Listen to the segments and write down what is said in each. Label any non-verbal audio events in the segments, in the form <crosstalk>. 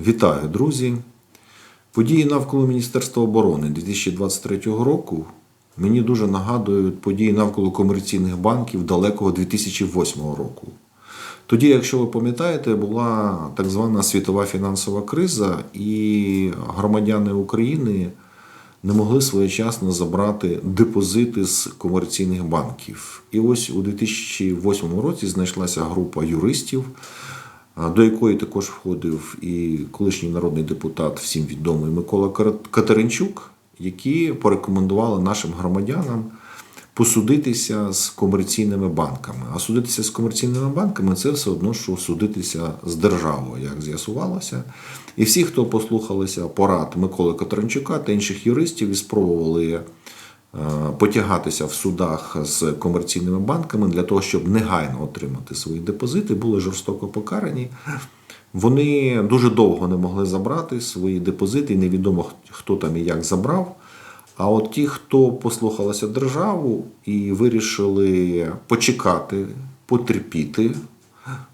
Вітаю, друзі! Події навколо Міністерства оборони 2023 року мені дуже нагадують події навколо комерційних банків далекого 2008 року. Тоді, якщо ви пам'ятаєте, була так звана світова фінансова криза, і громадяни України не могли своєчасно забрати депозити з комерційних банків. І ось у 2008 році знайшлася група юристів, до якої також входив і колишній народний депутат, всім відомий Микола Катеринчук, які порекомендували нашим громадянам посудитися з комерційними банками. А судитися з комерційними банками це все одно, що судитися з державою, як з'ясувалося. І всі, хто послухалися порад Миколи Катеринчука та інших юристів і спробували потягатися в судах з комерційними банками для того, щоб негайно отримати свої депозити, були жорстоко покарані. Вони дуже довго не могли забрати свої депозити, і невідомо хто там і як забрав. А от ті, хто послухалися державу і вирішили почекати, потерпіти,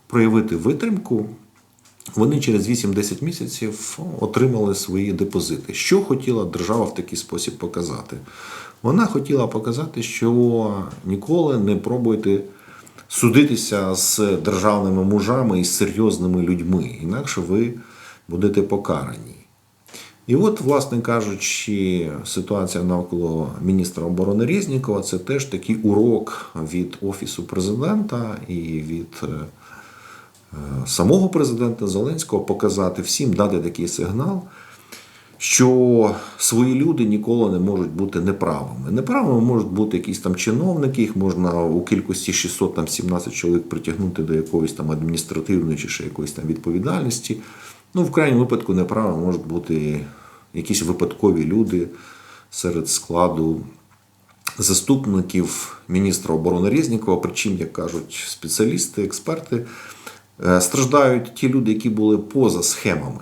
проявити витримку, вони через 8-10 місяців отримали свої депозити. Що хотіла держава в такий спосіб показати? Вона хотіла показати, що ніколи не пробуйте судитися з державними мужами і з серйозними людьми, інакше ви будете покарані. І от, власне кажучи, ситуація навколо міністра оборони Резнікова це теж такий урок від Офісу президента і від е, самого президента Зеленського показати всім, дати такий сигнал, що свої люди ніколи не можуть бути неправими. Неправими можуть бути якісь там чиновники, їх можна у кількості 617 чоловік притягнути до якоїсь там адміністративної чи ще якоїсь там відповідальності. Ну, в крайньому випадку неправими можуть бути якісь випадкові люди серед складу заступників міністра оборони Резнікова, причому, як кажуть спеціалісти, експерти, е, страждають ті люди, які були поза схемами.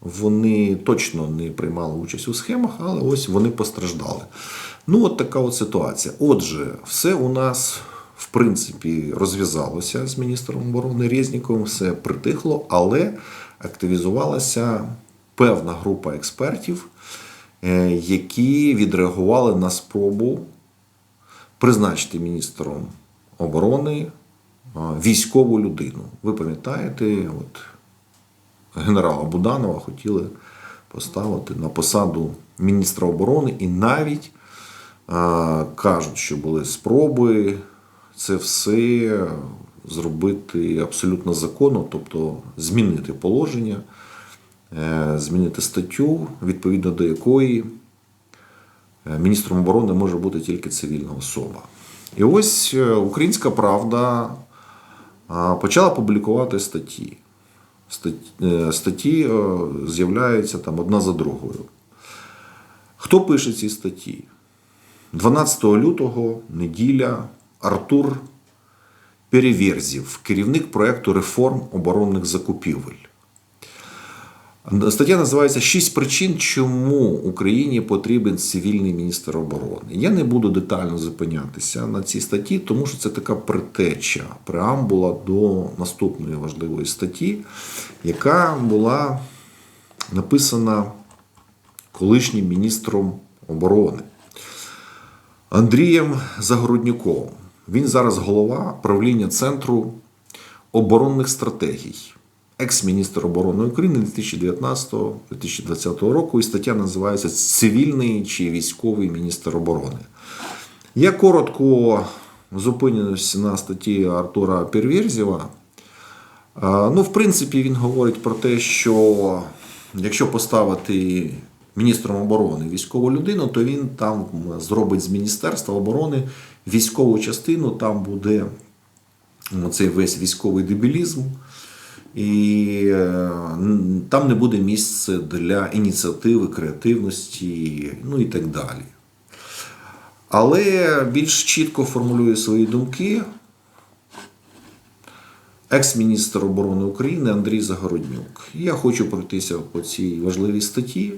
Вони точно не приймали участь у схемах, але ось вони постраждали. Ну, от така от ситуація. Отже, все у нас, в принципі, розв'язалося з міністром оборони Резніковим, все притихло, але активізувалася певна група експертів, е, які відреагували на спробу призначити міністром оборони військову людину. Ви пам'ятаєте, от генерала Буданова хотіли поставити на посаду міністра оборони, і навіть кажуть, що були спроби це все зробити абсолютно законно, тобто змінити положення, е, змінити статтю, відповідно до якої е, міністром оборони може бути тільки цивільна особа. І ось е, Українська Правда почала публікувати статті. Е, Статті е, з'являються там одна за другою. Хто пише ці статті? 12 лютого, неділя, Артур Переверзів, керівник проєкту реформ оборонних закупівель. Стаття називається Шість причин, чому Україні потрібен цивільний міністр оборони. Я не буду детально зупинятися на цій статті, тому що це така притеча, преамбула до наступної важливої статті, яка була написана колишнім міністром оборони Андрієм Загороднюковим. Він зараз голова правління Центру оборонних стратегій, екс-міністр оборони України 2019-2020 року. І стаття називається Цивільний чи військовий міністр оборони. Я коротко зупинюсь на статті Артура Перверзєва. Ну, в принципі, він говорить про те, що якщо поставити міністром оборони військову людину, то він там зробить з Міністерства оборони військову частину, там буде ну, цей весь військовий дебілізм. І е, там не буде місця для ініціативи, креативності, ну і так далі. Але більш чітко формулює свої думки екс-міністр оборони України Андрій Загороднюк. Я хочу пройтися по цій важливій статті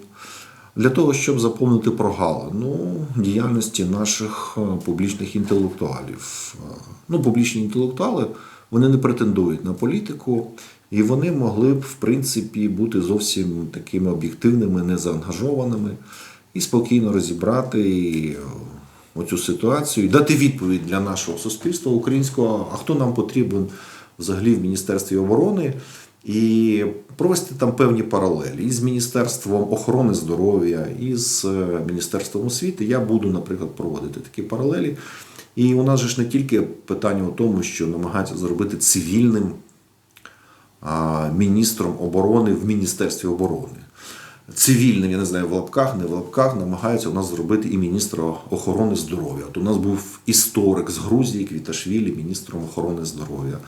для того, щоб заповнити прогалину діяльності наших е, публічних інтелектуалів. Е, Ну, публічні інтелектуали вони не претендують на політику, І вони могли б, в принципі, бути зовсім такими об'єктивними, незаангажованими і спокійно розібрати оцю ситуацію і дати відповідь для нашого суспільства українського, а хто нам потрібен взагалі в Міністерстві оборони, і провести там певні паралелі із Міністерством охорони здоров'я, і з е, Міністерством освіти. Я буду, наприклад, проводити такі паралелі. І у нас же ж не тільки питання у тому, що намагаються зробити цивільним міністром оборони в Міністерстві оборони. Цивільним, я не знаю, в лапках, не в лапках, намагаються у нас зробити і міністра охорони здоров'я. От у нас був історик з Грузії Квіташвілі, міністром охорони здоров'я.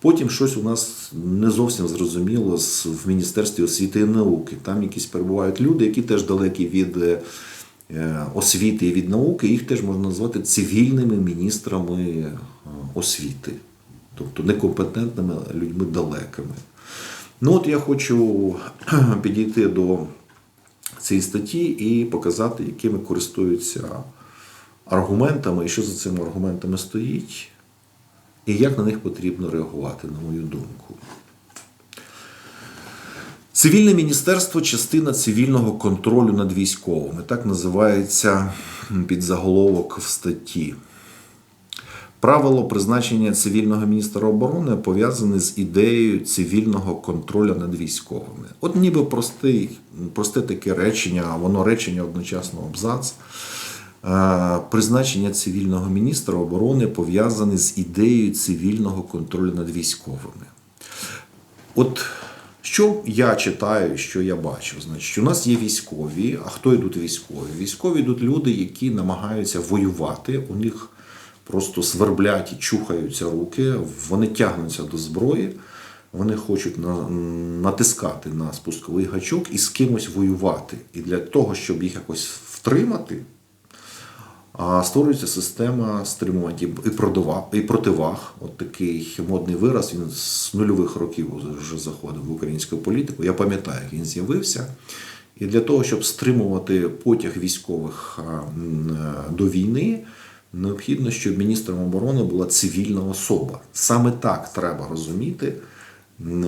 Потім щось у нас не зовсім зрозуміло в Міністерстві освіти і науки. Там якісь перебувають люди, які теж далекі від е, освіти і від науки. Їх теж можна назвати цивільними міністрами е, освіти, тобто некомпетентними людьми далекими. Ну от я хочу <clears throat> підійти до цієї статті і показати, якими користуються аргументами, і що за цими аргументами стоїть, і як на них потрібно реагувати, на мою думку. Цивільне міністерство частина цивільного контролю над військовими. Так називається підзаголовок в статті. Правило призначення цивільного міністра оборони пов'язане з ідеєю цивільного контролю над військовими. От ніби простий, просте таке речення, а воно речення одночасно абзац. Е, Призначення цивільного міністра оборони пов'язане з ідеєю цивільного контролю над військовими. От що я читаю, що я бачу? Значить, у нас є військові. А хто йдуть військові? Військові йдуть люди, які намагаються воювати. У них просто сверблять і чухаються руки, вони тягнуться до зброї, вони хочуть на, натискати на спусковий гачок і з кимось воювати. І для того, щоб їх якось втримати, створюється система стримувань і противаг. От такий модний вираз. Він з нульових років вже заходив в українську політику. Я пам'ятаю, як він з'явився. І для того, щоб стримувати потяг військових до війни, необхідно, щоб міністром оборони була цивільна особа. Саме так треба розуміти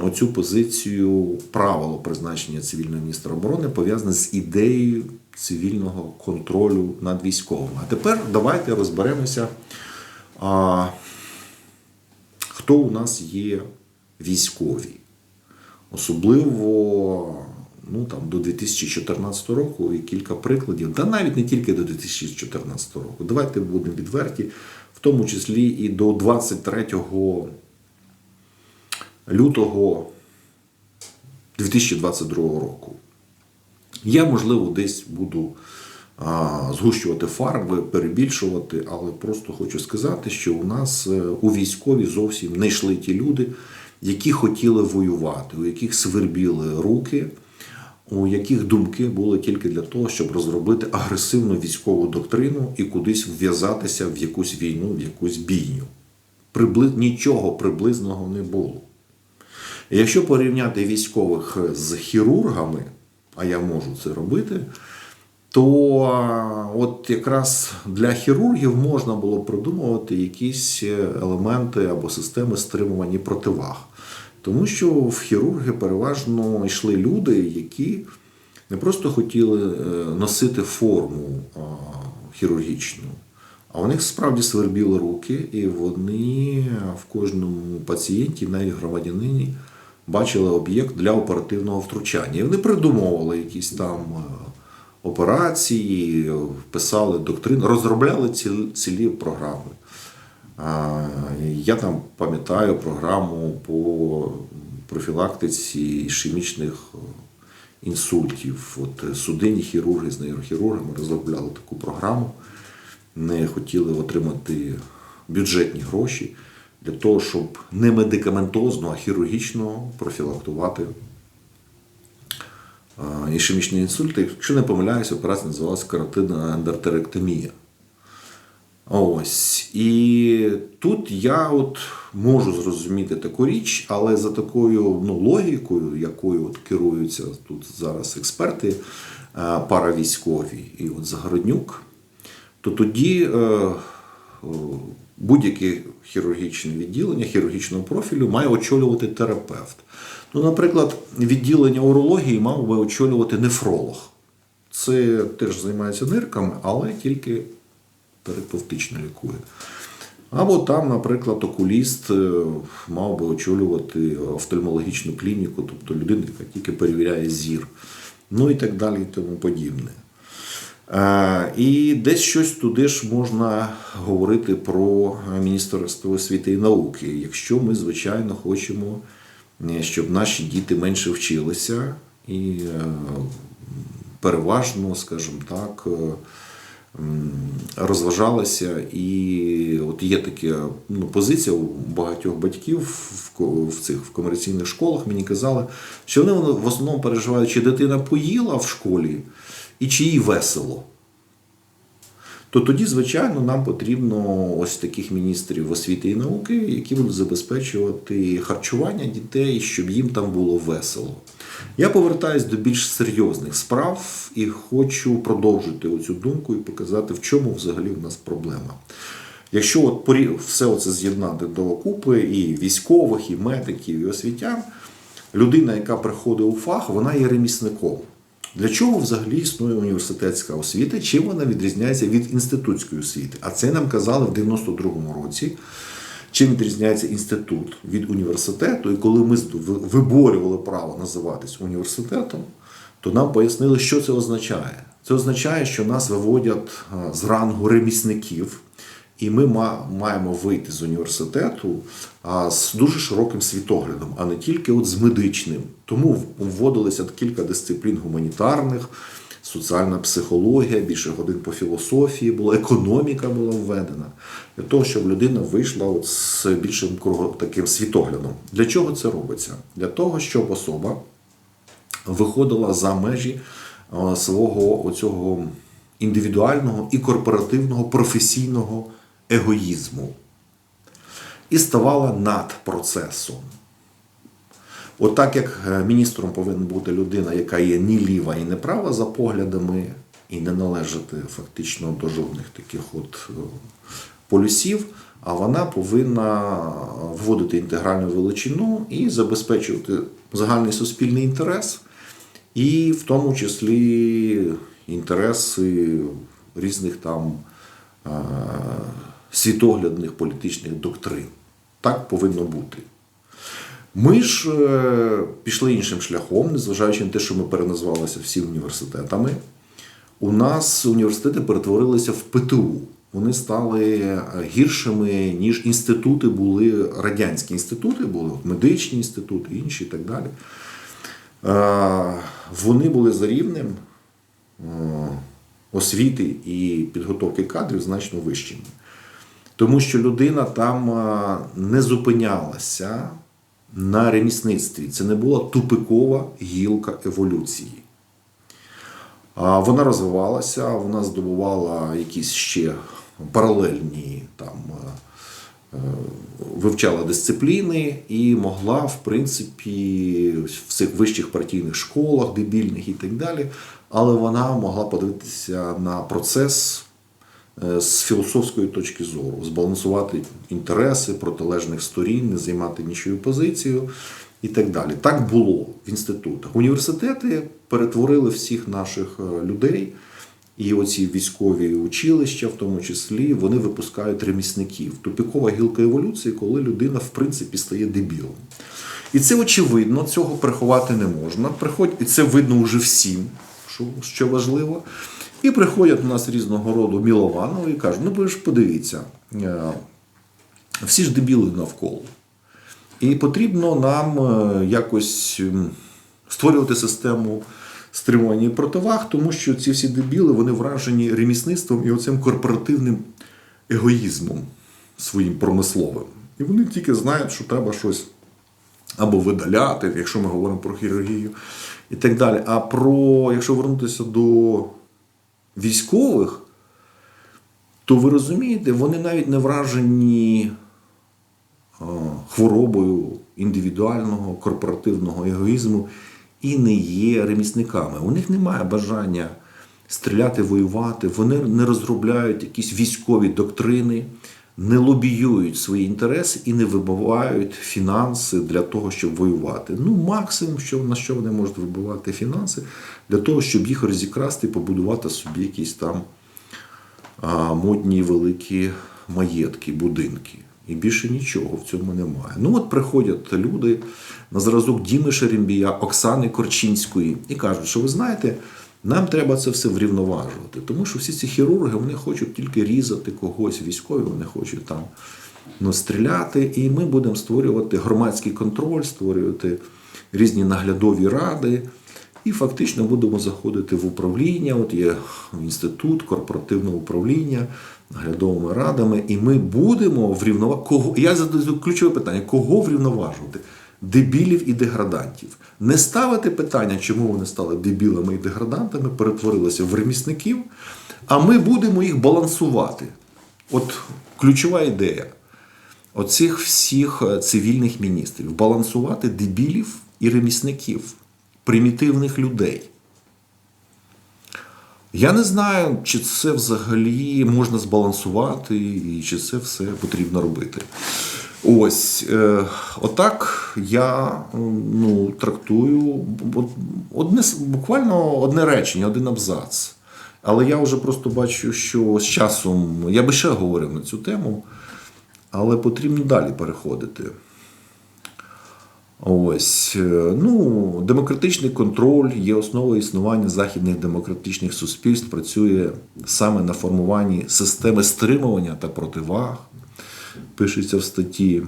оцю позицію правило призначення цивільного міністра оборони пов'язане з ідеєю цивільного контролю над військовими. А тепер давайте розберемося, а, хто у нас є військові. Особливо ну, там, до 2014 року і кілька прикладів, та навіть не тільки до 2014 року. Давайте будемо відверті, в тому числі і до 23 лютого 2022 року. Я, можливо, десь буду а, згущувати фарби, перебільшувати, але просто хочу сказати, що у нас е, у військові зовсім не йшли ті люди, які хотіли воювати, у яких свербіли руки, у яких думки були тільки для того, щоб розробити агресивну військову доктрину і кудись вв'язатися в якусь війну, в якусь бійню. Прибли... Нічого приблизного не було. Якщо порівняти військових з хірургами, а я можу це робити, то от якраз для хірургів можна було придумувати якісь елементи або системи стримування противаг. Тому що в хірурги переважно йшли люди, які не просто хотіли е, носити форму хірургічну, а у них справді свербіли руки, і вони в кожному пацієнті, навіть громадянині, бачили об'єкт для оперативного втручання. І вони придумовували якісь там е, операції, писали доктрини, розробляли цілі програми. Я там пам'ятаю програму по профілактиці ішемічних е, інсультів. От е, судинні хірурги з нейрохірургами розробляли таку програму. Не хотіли отримати бюджетні гроші для того, щоб не медикаментозно, а хірургічно профілактувати е, ішемічні інсульти. Якщо не помиляюся, операція називалася каротидна ендертеректомія. Ось. І тут я от можу зрозуміти таку річ, але за такою ну, логікою, якою от керуються тут зараз експерти е, паравійськові і от Загороднюк, то тоді е, е, будь-яке хірургічне відділення хірургічного профілю має очолювати терапевт. Ну, наприклад, відділення урології мав би очолювати нефролог. Це теж займається нирками, але тільки терапевтично лікує. Або там, наприклад, окуліст е, мав би очолювати офтальмологічну клініку, тобто людина, яка тільки перевіряє зір, ну і так далі, і тому подібне. Е, І десь щось туди ж можна говорити про Міністерство освіти і науки, якщо ми, звичайно, хочемо, е, щоб наші діти менше вчилися і переважно, скажімо так, м, розважалися. І от є така ну, позиція у багатьох батьків в, в цих в комерційних школах. Мені казали, що вони в основному переживають, чи дитина поїла в школі і чи їй весело. То тоді, звичайно, нам потрібно ось таких міністрів освіти і науки, які будуть забезпечувати харчування дітей, щоб їм там було весело. Я повертаюсь до більш серйозних справ і хочу продовжити оцю думку і показати, в чому взагалі в нас проблема. Якщо от все це з'єднати до купи і військових, і медиків, і освітян, людина, яка приходить у фах, вона є ремісником. Для чого взагалі існує університетська освіта? Чим вона відрізняється від інститутської освіти? А це нам казали в 92-му році. Чим відрізняється інститут від університету? І коли ми виборювали право називатись університетом, то нам пояснили, що це означає. Це означає, що нас виводять з рангу ремісників, і ми маємо вийти з університету з дуже широким світоглядом, а не тільки от з медичним. Тому вводилися кілька дисциплін гуманітарних, соціальна психологія, більше годин по філософії була, економіка була введена для того, щоб людина вийшла от з більшим таким світоглядом. Для чого це робиться? Для того, щоб особа виходила за межі свого оцього індивідуального і корпоративного професійного егоїзму і ставала над процесом. От так як е, міністром повинна бути людина, яка є ні ліва і не права за поглядами, і не належати фактично до жодних таких от е, полюсів, а вона повинна вводити інтегральну величину і забезпечувати загальний суспільний інтерес, і в тому числі інтереси різних там е, світоглядних політичних доктрин. Так повинно бути. Ми ж е, пішли іншим шляхом, незважаючи на те, що ми переназвалися всі університетами. У нас університети перетворилися в ПТУ. Вони стали е, гіршими, ніж інститути були, радянські інститути були, медичні інститути, інші і так далі. Е, Вони були за рівнем освіти і підготовки кадрів значно вищими. Тому що людина там не зупинялася на ремісництві. Це не була тупикова гілка еволюції. Вона розвивалася, вона здобувала якісь ще паралельні там. е, е, Вивчала дисципліни і могла, в принципі, в цих вищих партійних школах, дебільних і так далі, але вона могла подивитися на процес е, з філософської точки зору, збалансувати інтереси протилежних сторін, не займати нічою позицію і так далі. Так було в інститутах. Університети перетворили всіх наших е, людей. І оці військові училища, в тому числі, вони випускають ремісників. Тупікова гілка еволюції, коли людина, в принципі, стає дебілом. І це очевидно, цього приховати не можна. Приходь, і це видно вже всім, що, що важливо. І приходять у нас різного роду Мілованови і кажуть: ну ви ж подивіться, е, всі ж дебіли навколо. І потрібно нам е, якось створювати систему стримування і противаг, тому що ці всі дебіли вони вражені ремісництвом і оцим корпоративним егоїзмом своїм промисловим. І вони тільки знають, що треба щось або видаляти, якщо ми говоримо про хірургію, і так далі. А про, якщо вернутися до військових, то ви розумієте, вони навіть не вражені хворобою індивідуального корпоративного егоїзму і не є ремісниками. У них немає бажання стріляти, воювати, вони не розробляють якісь військові доктрини, не лобіюють свої інтереси і не вибивають фінанси для того, щоб воювати. Ну, максимум, що на що вони можуть вибивати фінанси, для того, щоб їх розікрасти і побудувати собі якісь там а, модні великі маєтки, будинки. І більше нічого в цьому немає. Ну от приходять люди на зразок Діми Шерембія, Оксани Корчинської і кажуть, що ви знаєте, нам треба це все врівноважувати. Тому що всі ці хірурги вони хочуть тільки різати когось, військові, вони хочуть там ну, стріляти. І ми будемо створювати громадський контроль, створювати різні наглядові ради. І фактично будемо заходити в управління. От є інститут корпоративного управління наглядовими радами, і ми будемо врівноважувати. Я задаю ключове питання: кого врівноважувати? Дебілів і деградантів. Не ставити питання, чому вони стали дебілами і деградантами, перетворилися в ремісників, а ми будемо їх балансувати. От ключова ідея оцих всіх е, цивільних міністрів балансувати дебілів і ремісників, примітивних людей. Я не знаю, чи це взагалі можна збалансувати, і чи це все потрібно робити. Ось е, отак я ну, трактую одне, буквально одне речення, один абзац. Але я вже просто бачу, що з часом я би ще говорив на цю тему, але потрібно далі переходити. Ось е, ну, демократичний контроль є основою існування західних демократичних суспільств. Працює саме на формуванні системи стримування та противаг. Пишеться в статті.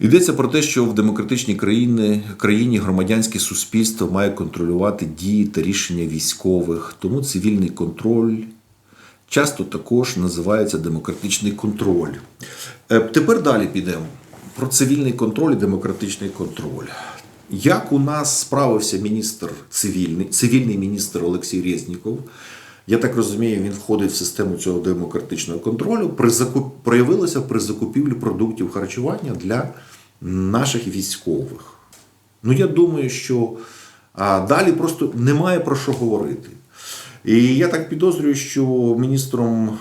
Йдеться про те, що в демократичній країні, країні громадянське суспільство має контролювати дії та рішення військових, тому цивільний контроль часто також називається демократичний контроль. Е, Тепер далі підемо про цивільний контроль і демократичний контроль. Як у нас справився міністр цивільний, цивільний міністр Олексій Резніков, я так розумію, він входить в систему цього демократичного контролю. При закуп... проявилося при закупівлі продуктів харчування для наших військових. Ну, я думаю, що а, далі просто немає про що говорити. І я так підозрюю, що міністром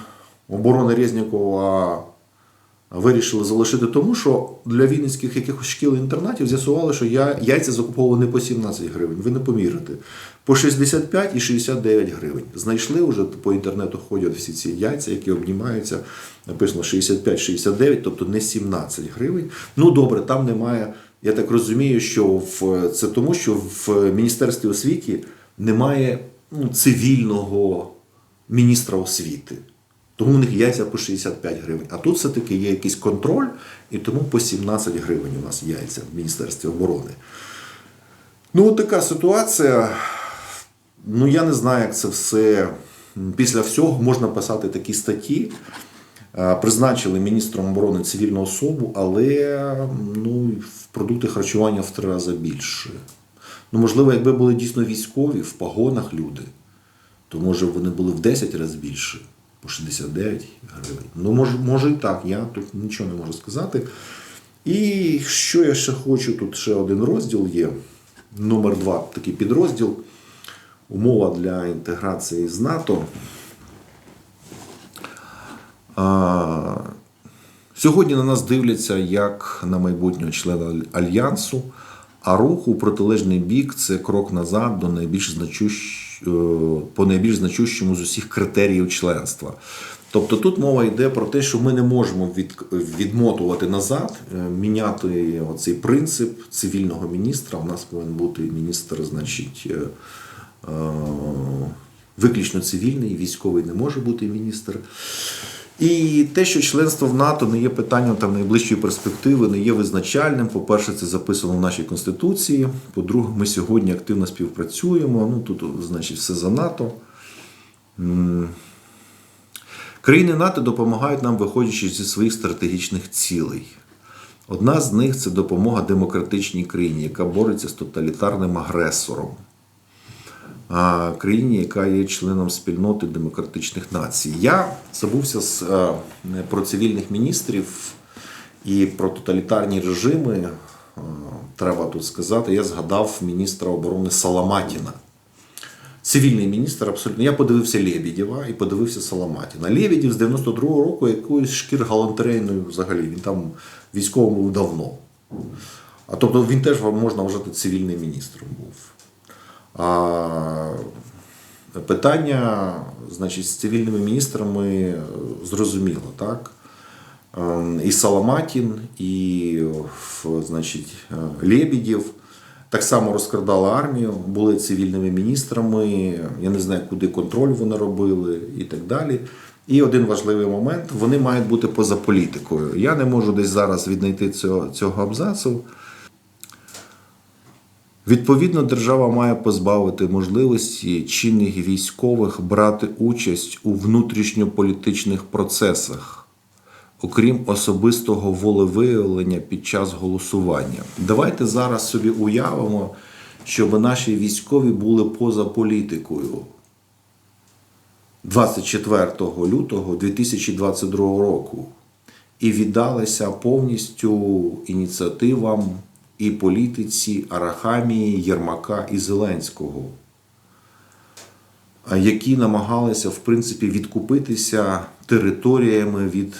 оборони Резнікова вирішили залишити тому, що для вінницьких якихось шкіл-інтернатів з'ясували, що я, яйця закуповували по 17 гривень, ви не помірите. По 65 і 69 гривень. Знайшли вже по інтернету ходять всі ці яйця, які обнімаються. Написано 65-69, тобто не 17 гривень. Ну добре, там немає. Я так розумію, що в це тому, що в Міністерстві освіти немає ну, цивільного міністра освіти. Тому у них яйця по 65 гривень. А тут все-таки є якийсь контроль, і тому по 17 гривень у нас яйця в Міністерстві оборони. Ну, от така ситуація. Ну, я не знаю, як це все. Після всього можна писати такі статті. Призначили міністром оборони цивільну особу, але ну, в продукти харчування в три рази більше. Ну, можливо, якби були дійсно військові в погонах люди, то може вони були в 10 разів більше, по 69 гривень. Ну, може, може і так, я тут нічого не можу сказати. І що я ще хочу, тут ще один розділ є. Номер два, такий підрозділ. Умова для інтеграції з НАТО. А, Сьогодні на нас дивляться як на майбутнього члена альянсу, а рух у протилежний бік це крок назад до найбільш значущ... е, по найбільш значущому з усіх критеріїв членства. Тобто тут мова йде про те, що ми не можемо від... відмотувати назад, е, міняти цей принцип цивільного міністра. У нас повинен бути міністр, значить. е, Виключно цивільний, військовий не може бути міністр. І те, що членство в НАТО не є питанням там найближчої перспективи, не є визначальним. По-перше, це записано в нашій конституції. По-друге, ми сьогодні активно співпрацюємо. Ну тут, значить, все за НАТО. Країни НАТО допомагають нам, виходячи зі своїх стратегічних цілей. Одна з них це допомога демократичній країні, яка бореться з тоталітарним агресором. А, країні, яка є членом спільноти демократичних націй. Я забувся з, е, про цивільних міністрів і про тоталітарні режими. е, Треба тут сказати, я згадав міністра оборони Саламатіна. цивільний міністр абсолютно. Я подивився Лебедєва і подивився Соломатіна. Лебедєв з 92-го року якоюсь шкір галантерейною взагалі. Він там військовим був давно. А тобто він теж можна вважати цивільним міністром був. А питання, значить, з цивільними міністрами е, зрозуміло, так? Ем, І Саламатін, і значить, е, так само розкрадали армію, були цивільними міністрами. Я не знаю, куди контроль вони робили і так далі. І один важливий момент: вони мають бути поза політикою. Я не можу десь зараз віднайти цього, цього абзацу. Відповідно, держава має позбавити можливості чинних військових брати участь у внутрішньополітичних процесах, окрім особистого волевиявлення під час голосування. Давайте зараз собі уявимо, щоб наші військові були поза політикою. 24 лютого 2022 року і віддалися повністю ініціативам і політиці Арахамії, Єрмака і Зеленського, які намагалися в принципі відкупитися територіями від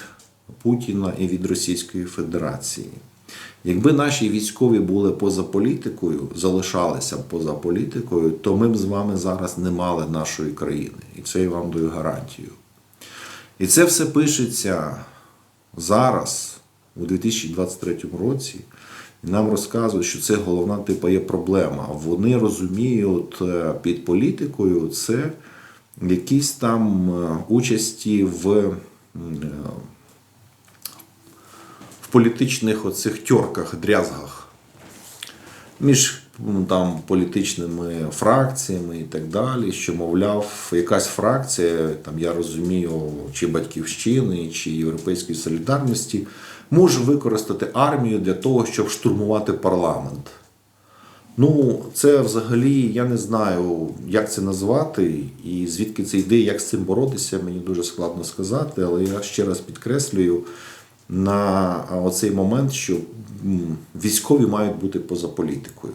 Путіна і від Російської Федерації. Якби наші військові були поза політикою, залишалися поза політикою, то ми б з вами зараз не мали нашої країни. І це я вам даю гарантію. І це все пишеться зараз, у 2023 році, нам розказують, що це головна типа є проблема. Вони розуміють е, під політикою це якісь там е, участі в, е, в політичних оцих тьорках, дрязгах між ну, там політичними фракціями і так далі, що, мовляв, якась фракція, там я розумію, чи батьківщини, чи Європейської солідарності, може використати армію для того, щоб штурмувати парламент. Ну, це взагалі я не знаю, як це назвати, і звідки це йде, як з цим боротися, мені дуже складно сказати, але я ще раз підкреслюю на оцей момент, що військові мають бути поза політикою.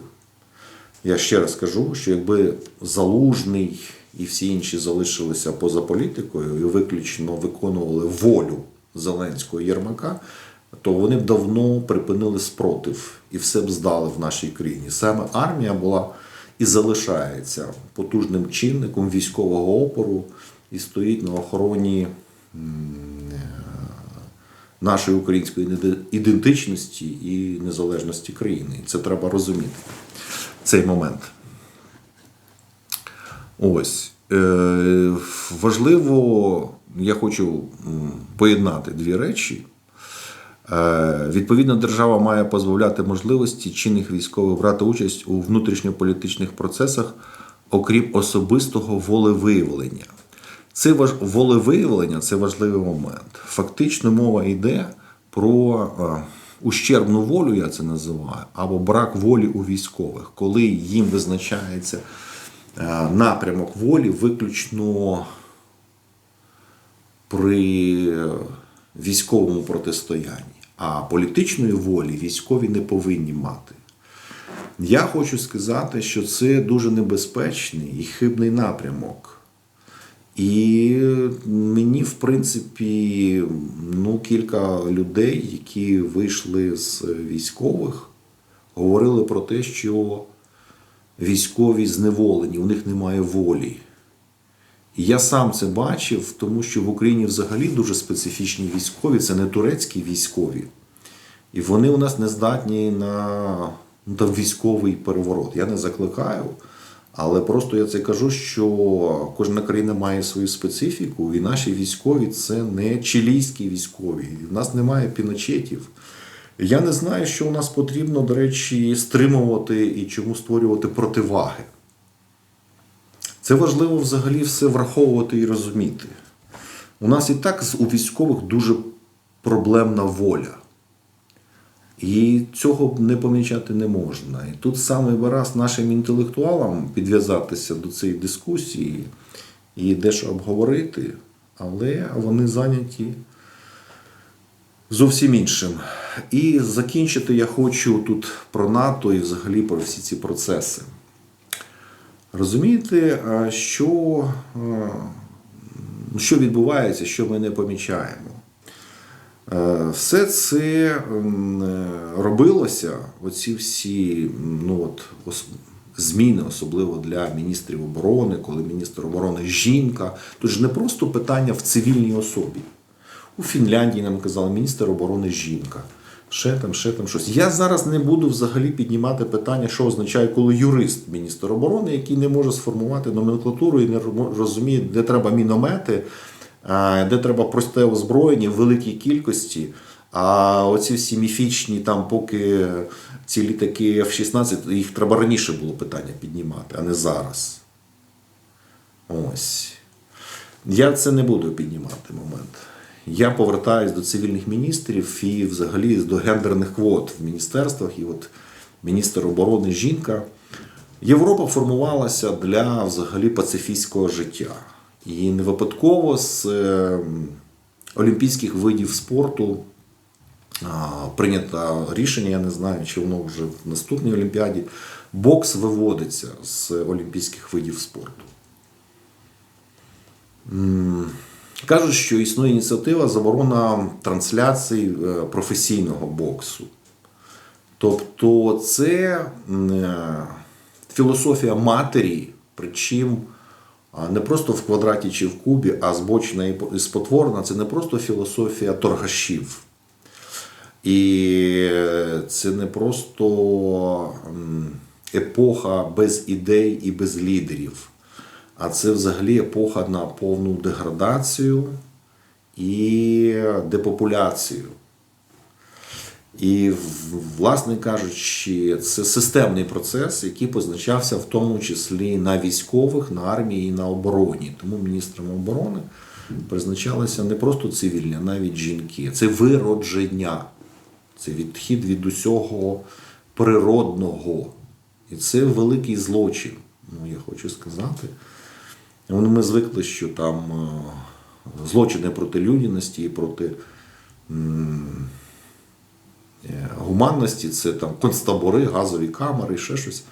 Я ще раз кажу, що якби Залужний і всі інші залишилися поза політикою і виключно виконували волю Зеленського Єрмака, то вони б давно припинили спротив і все б здали в нашій країні. Саме армія була і залишається потужним чинником військового опору і стоїть на охороні нашої української ідентичності і незалежності країни. І це треба розуміти. Цей момент. Ось. Е, важливо, я хочу поєднати дві речі. Е, Відповідно, держава має позбавляти можливості чинних військових брати участь у внутрішньополітичних процесах, окрім особистого волевиявлення. Це важ... волевиявлення це важливий момент. Фактично мова йде про е, ущербну волю, я це називаю, або брак волі у військових, коли їм визначається е, напрямок волі виключно при військовому протистоянні. А політичної волі військові не повинні мати. Я хочу сказати, що це дуже небезпечний і хибний напрямок. І мені, в принципі, ну, кілька людей, які вийшли з військових, говорили про те, що військові зневолені, у них немає волі. Я сам це бачив, тому що в Україні взагалі дуже специфічні військові, це не турецькі військові. І вони у нас не здатні на ну, там, військовий переворот. Я не закликаю, але просто я це кажу, що кожна країна має свою специфіку, і наші військові це не чилійські військові. В нас немає піночетів. Я не знаю, що у нас потрібно, до речі, стримувати і чому створювати противаги. Це важливо взагалі все враховувати і розуміти. У нас і так у військових дуже проблемна воля. І цього не помічати не можна. І тут саме раз нашим інтелектуалам підв'язатися до цієї дискусії і дещо обговорити, але вони зайняті зовсім іншим. І закінчити я хочу тут про НАТО і взагалі про всі ці процеси. Розумієте, що, що відбувається, що ми не помічаємо? Е, Все це робилося, оці всі ну, от, зміни, особливо для міністрів оборони, коли міністр оборони жінка. Тут ж не просто питання в цивільній особі. У Фінляндії нам казали, міністр оборони жінка. Ще там, ще там щось. Я зараз не буду взагалі піднімати питання, що означає, коли юрист міністр оборони, який не може сформувати номенклатуру і не розуміє, де треба міномети, де треба просте озброєння в великій кількості. А оці всі міфічні, там, поки ці літаки F-16, їх треба раніше було питання піднімати, а не зараз. Ось. Я це не буду піднімати момент. Я повертаюсь до цивільних міністрів і взагалі до гендерних квот в міністерствах. І от міністр оборони жінка. Європа формувалася для взагалі пацифістського життя. І не випадково з е, олімпійських видів спорту прийнято рішення, я не знаю, чи воно вже в наступній Олімпіаді. Бокс виводиться з олімпійських видів спорту. Кажуть, що існує ініціатива заборона трансляцій е, професійного боксу. Тобто це е, філософія матері, причому не просто в квадраті чи в кубі, а збочена і по- і спотворена. Це не просто філософія торгашів. І це не просто епоха без ідей і без лідерів, а це взагалі епоха на повну деградацію і депопуляцію. І, власне кажучи, це системний процес, який позначався в тому числі на військових, на армії і на обороні. Тому міністрами оборони призначалися не просто цивільні, а навіть жінки. Це виродження, це відхід від усього природного. І це великий злочин, ну, я хочу сказати. Ми звикли, що там е, злочини проти людяності і проти е, гуманності, це там концтабори, газові камери, ще щось.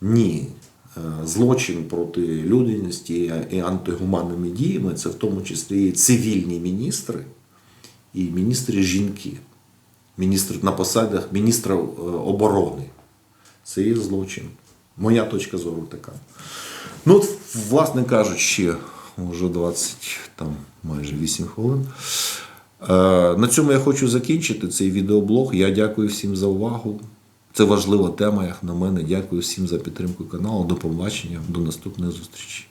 Ні. Е, Злочин проти людяності і антигуманними діями це в тому числі і цивільні міністри і міністри жінки, міністр на посадах міністра оборони. Це є злочин. Моя точка зору така. Ну, от, власне кажучи, вже 20, там майже 8 хвилин. Е, на цьому я хочу закінчити цей відеоблог. Я дякую всім за увагу. Це важлива тема, як на мене. Дякую всім за підтримку каналу. До побачення, до наступної зустрічі.